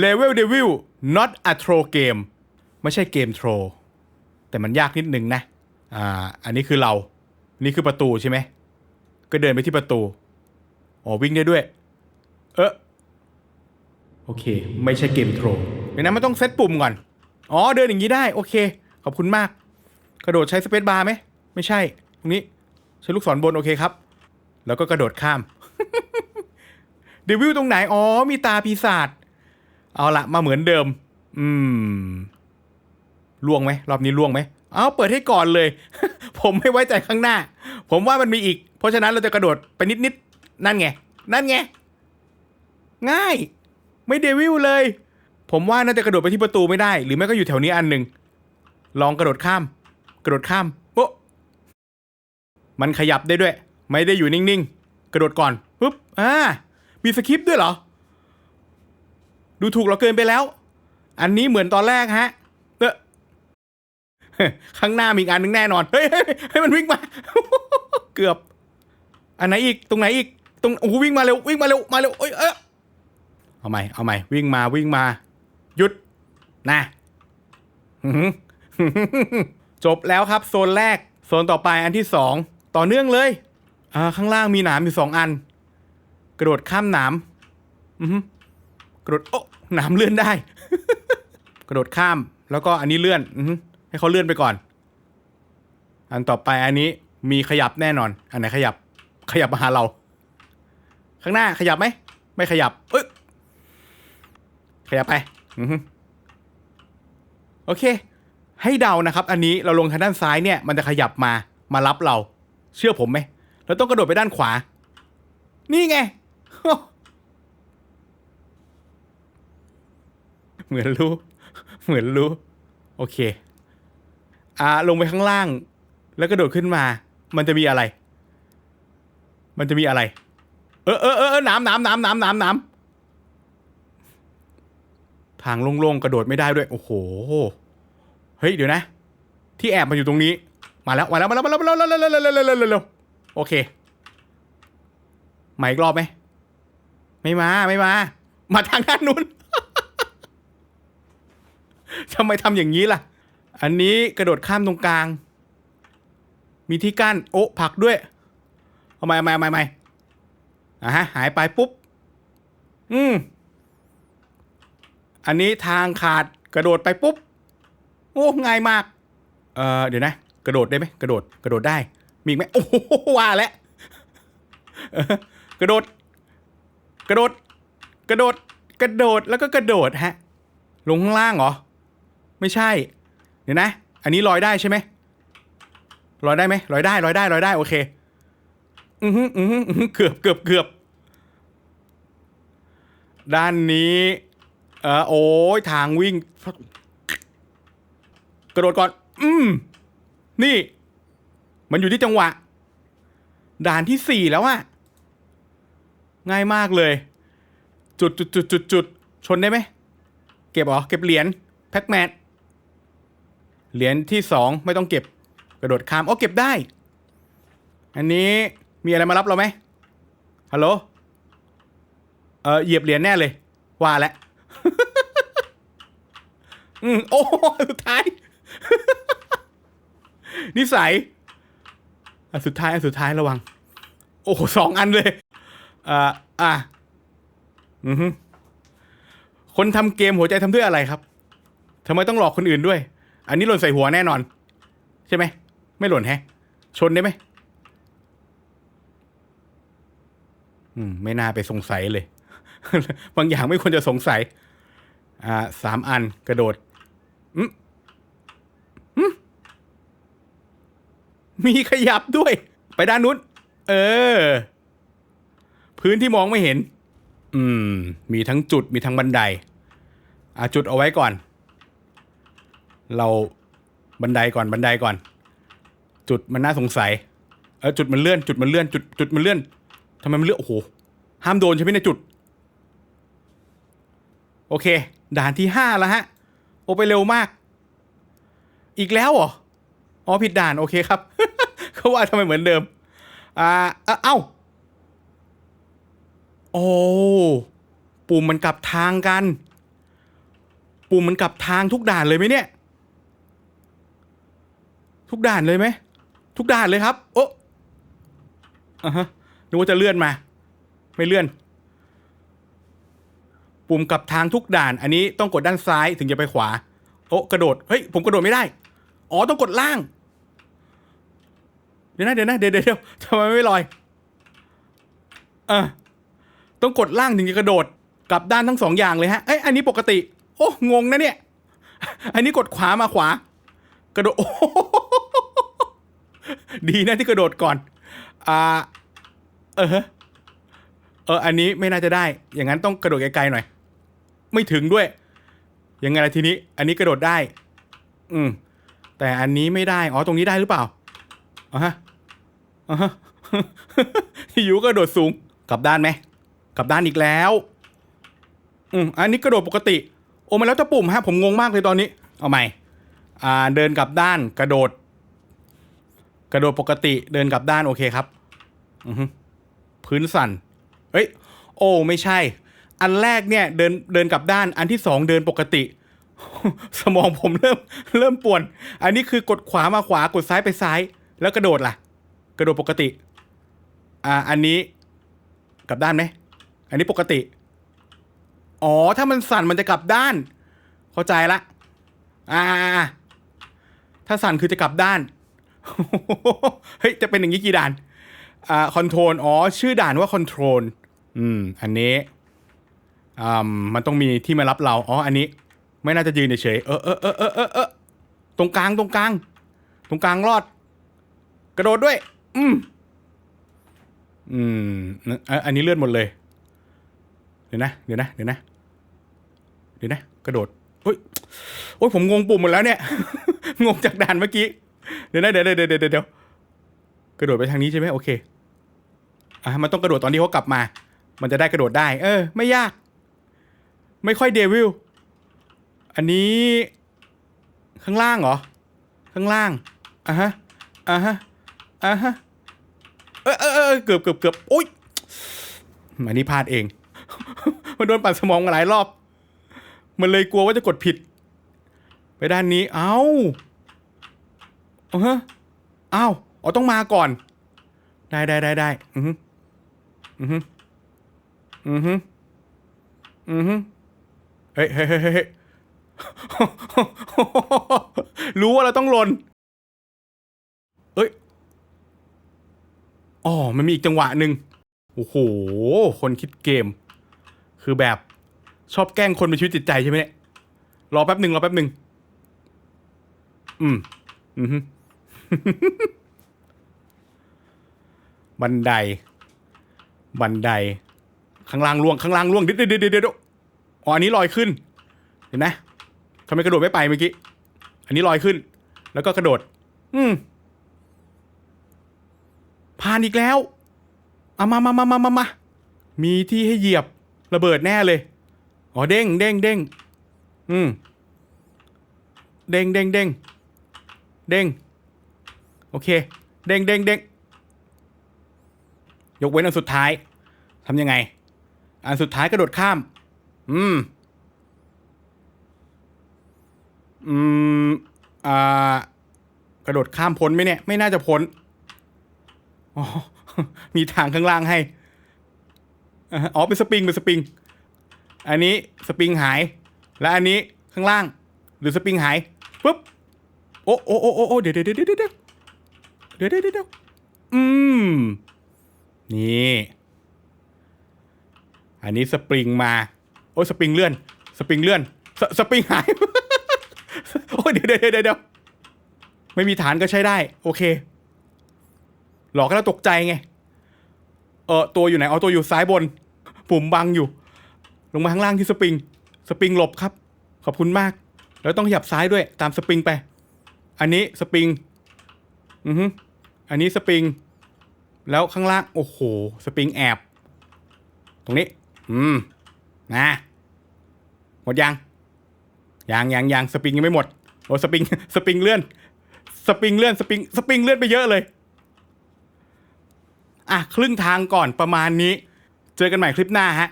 Level Devil not a troll game ไม่ใช่เกมโทรแต่มันยากนิดนึงนะ อ่า อันนี้คือเรา นี่คือประตูใช่ไหม ก็เดินไปที่ประตู อ๋อวิ่งได้ด้วย เออโอเค ไม่ใช่เกมโทรเดี๋ยวนะมันต้องเซตปุ่มก่อน อ๋อ เดินอย่างนี้ได้ โอเค ขอบคุณมาก กระโดดใช้สเปซบาร์ไหม ไม่ใช่ ตรงนี้ ใช้ลูกศรบน โอเคครับ แล้วก็กระโดดข้าม เดวิลตรงไหน อ๋อ มีตาปีศาจ เอาละมาเหมือนเดิม อืมล่วงไหมรอบนี้ล่วงไหมเอาเปิดให้ก่อนเลย ผมไม่ไว้ใจข้างหน้า ผมว่ามันมีอีก เพราะฉะนั้นเราจะกระโดดไปนิดๆนั่นไง นั่นไง ง่าย ไม่เดวิลเลย ผมว่าน่าจะกระโดดไปที่ประตูไม่ได้ หรือไม่ก็อยู่แถวนี้อันหนึ่งลองกระโดดข้าม กระโดดข้ามโป๊ะมันขยับได้ด้วย ไม่ได้อยู่นิ่งๆ กระโดดก่อนปุ๊บอ่ามีสคริปต์ด้วยเหรอ ดูถูกเราเกินไปแล้ว อันนี้เหมือนตอนแรกฮะเออข้างหน้ามีอีกอันนึงแน่นอน เฮ้ยเฮ้มันวิ่งมา เกือบ อันไหนอีก ตรงไหนอีก ตรงโอ้โหวิ่งมาเร็ว วิ่งมาเร็ว มาเร็วเอ้ยเอยเอาใหม่ เอาใหม่ วิ่งมา วิ่งมา หยุด นะจบแล้วครับ โซนแรก โซนต่อไปอันที่สอง ต่อเนื่องเลย อ่า ข้างล่างมีหนามอยู่สองอัน กระโดดข้ามหนาม อือหือ กระโดดโอ้หนามเลื่อนได้ กระโดดข้าม แล้วก็อันนี้เลื่อนอให้เขาเลื่อนไปก่อน อันต่อไปอันนี้มีขยับแน่นอน อันไหนขยับ ขยับมาหาเรา ข้างหน้าขยับไหม ไม่ขยับ เอ้ยขยับไปอือหือโอเค ให้เดานะครับ อันนี้เราลงทางด้านซ้ายเนี่ย มันจะขยับมามารับเรา เชื่อผมไหมเราต้องกระโดดไปด้านขวา นี่ไง เหมือนรู้ เหมือนรู้ โอเค อ่า ลงไปข้างล่าง แล้วกระโดดขึ้นมา มันจะมีอะไร มันจะมีอะไร เออเออเออน้ำน้ำน้ำน้ำน้ำน้ำทางโล่งๆกระโดดไม่ได้ด้วย โอ้โห เฮ้ย เดี๋ยวนะ ที่แอบมาอยู่ตรงนี้ มาแล้ว มาแล้ว มาแล้ว มาแล้ว มาแล้วมาแล้วมาแล้วมาแล้วมาแล้วมาแล้วโอเคมาอีกรอบไหม ไม่มา ไม่มา มาทางด้านนู้น ทำไมทำอย่างนี้ล่ะ อันนี้กระโดดข้ามตรงกลาง มีที่กั้นโอ้ผักด้วย เอาไม่เอาไม่เอาไม่เอาไม่อะฮะ หายไปปุ๊บ อืม อันนี้ทางขาดกระโดดไปปุ๊บ โอ้ง่ายมาก เออเดี๋ยวนะ กระโดดได้ไหมกระโดด กระโดดได้ มีอีกไหมโอ้โหว่าแล้วกระโดด กระโดด กระโดด กระโดด แล้วก็กระโดดฮะ ลงข้างล่างเหรอ ไม่ใช่ เดี๋ยวนะ อันนี้ลอยได้ใช่ไหมลอยได้ไหมลอยได้ลอยได้ลอยได้โอเค อือฮึอือฮึอือฮึเกือบเกือบเกือบด้านนี้เออโอ้ยทางวิ่ง กระโดดก่อน อืม นี่ มันอยู่ที่จังหวะ ด่านที่สี่แล้วอะง่ายมากเลย จุดจุดจุดจุดจุดชนได้ไหม เก็บเหรอเก็บเหรียญแพ็กแมท เหรียญที่สองไม่ต้องเก็บกระโดดข้ามอ๋อเก็บได้ อันนี้มีอะไรมารับเราไหมฮัลโหลเออเหยียบเหรียญแน่เลย ว่าแล้วอืมโอ้สุดท้าย นิสัยอันสุดท้ายอันสุดท้ายระวัง โอ้โหสองอันเลยอ่าอะอือฮึคนทำเกมหัวใจทำด้วยอะไรครับทำไมต้องหลอกคนอื่นด้วย อันนี้หล่นใส่หัวแน่นอน ใช่ไหม ไม่หล่นแฮะ ชนได้ไหมอืม ไม่น่าไปสงสัยเลย บางอย่างไม่ควรจะสงสัย อ่าสามอันกระโดดอืมอืมมีขยับด้วย ไปด้านนู้น เออ พื้นที่มองไม่เห็น อืม มีทั้งจุดมีทั้งบันได อะจุดเอาไว้ก่อน เราบันไดก่อนบันไดก่อน จุดมันน่าสงสัยเออจุดมันเลื่อน จุดมันเลื่อน จุดจุดมันเลื่อนทำไมมันเลื่อนโอ้โหห้ามโดนใช่ไหมในจุด โอเค ด่านที่ห้าแล้วฮะ โอไปเร็วมาก อีกแล้วเหรออ๋อผิดด่านโอเคครับเขาว่าทำไมเหมือนเดิม อ่าเอ้าโอ้ปุ่มมันกลับทางกัน ปุ่มมันกลับทางทุกด่านเลยไหมเนี่ย ทุกด่านเลยไหม ทุกด่านเลยครับ โอ้อะฮะนึกว่าจะเลื่อนมา ไม่เลื่อน ปุ่มกลับทางทุกด่าน อันนี้ต้องกดด้านซ้ายถึงจะไปขวา โอ้กระโดด เฮ้ย ผมกระโดดไม่ได้ อ๋อ ต้องกดล่าง เดี๋ยวนะ เดี๋ยวนะ เดี๋ยวเดี๋ยวเดี๋ยวทำไมไม่ลอย เออต้องกดล่างถึงจะกระโดด กลับด้านทั้งสองอย่างเลยฮะ เอ้ย อันนี้ปกติ โอ้ งงนะเนี่ย อันนี้กดขวามาขวา กระโดด โอ้โดีนะที่กระโดดก่อน อ่า เออ เออ อันนี้ไม่น่าจะได้ อย่างนั้นต้องกระโดดไกลๆหน่อย ไม่ถึงด้วย ยังไงล่ะทีนี้ อันนี้กระโดดได้ อืม แต่อันนี้ไม่ได้ อ๋อ ตรงนี้ได้หรือเปล่าอะฮะอะฮะยูกระโดดสูง กลับด้านไหม กลับด้านอีกแล้ว อืม อันนี้กระโดดปกติ โอ้มันแล้วจะปุ่มฮะ ผมงงมากเลยตอนนี้ เอาใหม่ อ่า เดินกลับด้าน กระโดด กระโดดปกติเดินกลับด้านโอเคครับอืพื้นสั่นเอ้ย โอ้ ไม่ใช่ อันแรกเนี่ย เดินเดินกลับด้าน อันที่สองเดินปกติ สมองผมเริ่ม เริ่มป่วน อันนี้คือกดขวามาขวากดซ้ายไปซ้าย แล้วกระโดดล่ะ กระโดดปกติ อ่า อันนี้ กลับด้านไหมอันนี้ปกติ อ๋อ ถ้ามันสั่นมันจะกลับด้าน เข้าใจละ อ่า ถ้าสั่นคือจะกลับด้าน เฮ้ย จะเป็นอย่างนี้กี่ด่าน อ่าคอนโทรลอ๋อ ชื่อด่านว่าคอนโทรลอืม อันนี้อ่ามันต้องมีที่มารับเรา อ๋อ อันนี้ ไม่น่าจะยืนเฉยเออเออเออเออเออเออตรงกลาง ตรงกลาง ตรงกลางรอด กระโดดด้วย อืม อืม อันนี้เลื่อนหมดเลย เดี๋ยวนะ เดี๋ยวนะ เดี๋ยวนะ เดี๋ยวนะ กระโดดเฮ้ย โอ้ยผมงงปุ่มหมดแล้วเนี่ย งงจากด่านเมื่อกี้ เดี๋ยวนะเดี๋ยวเดี๋ยวเดี๋ยวเดี๋ยวกระโดดไปทางนี้ใช่ไหมโอเคอะมันต้องกระโดดตอนที่เขากลับมา มันจะได้กระโดดได้ เออ ไม่ยาก ไม่ค่อยเดวิลอันนี้ ข้างล่างเหรอ ข้างล่างอะฮะอะฮะอะฮะเออเออเออเกือบเกือบเกือบโอ๊ยอันนี้พลาดเอง มันโดนปั่นสมองหลายรอบ มันเลยกลัวว่าจะกดผิด ไปด้านนี้ เอ้า เออเอ้าอ๋อต้องมาก่อน ได้ได้ได้ได้อือฮึอือฮึอือฮึอือฮึเฮ้ยเฮ้ยเฮ้ยเฮ้รู้ว่าเราต้องหลนเอ้ยอ๋อมันมีอีกจังหวะหนึ่งโอ้โห คนคิดเกม คือแบบชอบแกล้งคนเป็นชีวิตจิตใจใช่ไหมเนี่ย รอแป๊บหนึ่งรอแป๊บหนึ่ง อืม อืม บันได บันได ข้างล่างล่วง ข้างล่างล่วงเดี๋ยวเดี๋ยวเดี๋ยวเดี๋ยวอ๋ออันนี้ลอยขึ้น เห็นไหมทำไมกระโดดไม่ไปเมื่อกี้ อันนี้ลอยขึ้น แล้วก็กระโดด อืมผ่านอีกแล้วเอามามามามามามามีที่ให้เหยียบระเบิดแน่เลย อ๋อเด้งเด้งเด้งอืมเด้งเด้งเด้งเด้ง โอเค เด้งเด้งเด้งยกเว้นอันสุดท้ายทำยังไง อันสุดท้ายกระโดดข้าม อืม อืม อ่า กระโดดข้ามพ้นไหมเนี่ย ไม่น่าจะพ้นอ๋อมีทางข้างล่างให้อ่าฮะอ๋อ เป็นสปริง เป็นสปริง อันนี้สปริงหาย และอันนี้ข้างล่าง หรือสปริงหาย ปุ๊บ โอ้โอ้โอ้โอ้เดี๋ยวเดี๋ยวเดี๋ยว ดี๋ยวเดี๋ยวเดี๋ยวเดี๋ยวอืม นี่ อันนี้สปริงมา โอ้ยสปริงเลื่อน สปริงเลื่อน สสปริงหาย โอ้ยเดี๋ยวเดี๋ยวเดี๋ยวเดี๋ยวไม่มีฐานก็ใช้ได้ โอเค หลอกให้เราตกใจไง เออตัวอยู่ไหน เอาตัวอยู่ซ้ายบน ปุ่มบังอยู่ ลงมาข้างล่างที่สปริง สปริงหลบครับ ขอบคุณมาก แล้วต้องขยับซ้ายด้วย ตามสปริงไป อันนี้สปริง อือฮึ อันนี้สปริง แล้วข้างล่าง โอ้โห สปริงแอบ ตรงนี้ อืม นะ หมดยัง ยังยังยังสปริงยังไม่หมด โอ้สปริง สปริงเลื่อน สปริงเลื่อน สปริง สปริงเลื่อนไปเยอะเลย อะ ครึ่งทางก่อนประมาณนี้ เจอกันใหม่คลิปหน้าฮะ